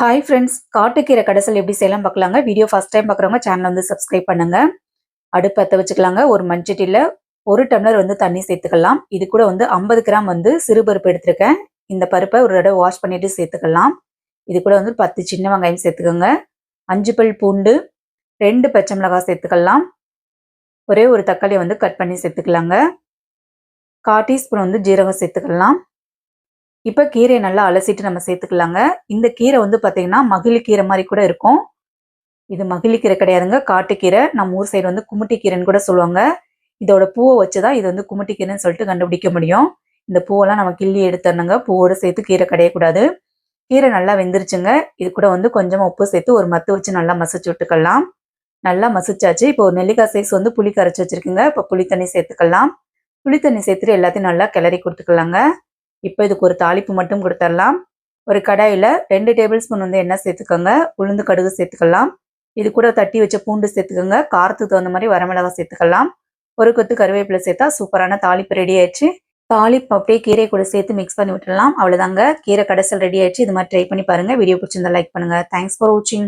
Hi friends காட்டுக்கீரை கடைசல் எப்படி செய்யலாம் பார்க்கலாங்க. வீடியோ ஃபஸ்ட் டைம் பார்க்குறவங்க சேனல் வந்து சப்ஸ்கிரைப் பண்ணுங்க. அடுப்பு பற்ற வச்சுக்கலாங்க. ஒரு மஞ்சட்டியில் ஒரு டம்ளர் வந்து தண்ணி சேர்த்துக்கலாம். இது கூட வந்து ஐம்பது கிராம் வந்து சிறுபருப்பு எடுத்திருக்கேன். இந்த பருப்பை ஒரு தடவை வாஷ் பண்ணிட்டு சேர்த்துக்கலாம். இது கூட வந்து பத்து சின்ன வெங்காயம் சேர்த்துக்கோங்க. அஞ்சு பல் பூண்டு ரெண்டு பச்சை மிளகாய் சேர்த்துக்கலாம். ஒரே ஒரு தக்காளியை வந்து கட் பண்ணி சேர்த்துக்கலாங்க. கால் டீஸ்பூன் வந்து ஜீரகம் சேர்த்துக்கலாம். இப்போ கீரையை நல்லா அலசிட்டு நம்ம சேர்த்துக்கலாங்க. இந்த கீரை வந்து பார்த்தீங்கன்னா கீரை மாதிரி கூட இருக்கும். இது மகிழி கீரை கிடையாதுங்க. காட்டுக்கீரை நம்ம ஊர் சைடு வந்து குமுட்டிக்கீரைன்னு கூட சொல்லுவாங்க. இதோட பூவை வச்சு தான் இது வந்து குமுட்டிக்கீரைன்னு சொல்லிட்டு கண்டுபிடிக்க முடியும். இந்த பூவெல்லாம் நம்ம கிள்ளி எடுத்துடணுங்க. பூவோடு சேர்த்து கீரை கிடையக்கூடாது. கீரை நல்லா வெந்துருச்சுங்க. இது கூட வந்து கொஞ்சமாக உப்பு சேர்த்து ஒரு மத்து வச்சு நல்லா மசிச்சு விட்டுக்கலாம். நல்லா மசிச்சாச்சு. இப்போ ஒரு நெல்லிக்காய் சைஸ் வந்து புளி கரைச்சி வச்சிருக்குங்க. இப்போ புளி தண்ணி சேர்த்துக்கலாம். புளி தண்ணி சேர்த்துட்டு எல்லாத்தையும் நல்லா கிளறி கொடுத்துக்கலாங்க. இப்போ இதுக்கு ஒரு தாளிப்பு மட்டும் கொடுத்துடலாம் ஒரு கடாயில் ரெண்டு டேபிள் ஸ்பூன் வந்து எண்ணெய் சேர்த்துக்கோங்க. உளுந்து கடுகு சேர்த்துக்கலாம். இது கூட தட்டி வச்ச பூண்டு சேர்த்துக்கோங்க. காரத்துக்கு தகுந்த மாதிரி வரமிளகாய் சேர்த்துக்கலாம். ஒரு கொத்து கருவேப்பிலை சேர்த்தா சூப்பரான தாளிப்பு ரெடி ஆயிடுச்சு. தாளிப்பு அப்படியே கீரை கூட சேர்த்து மிக்ஸ் பண்ணி விட்டுடலாம். அவ்வளோதாங்க கீரை கடைசல் ரெடி ஆயிடுச்சு. இது மாதிரி ட்ரை பண்ணி பாருங்க. வீடியோ பிடிச்சிருந்தா லைக் பண்ணுங்க. தேங்க்ஸ் ஃபார் வாட்சிங்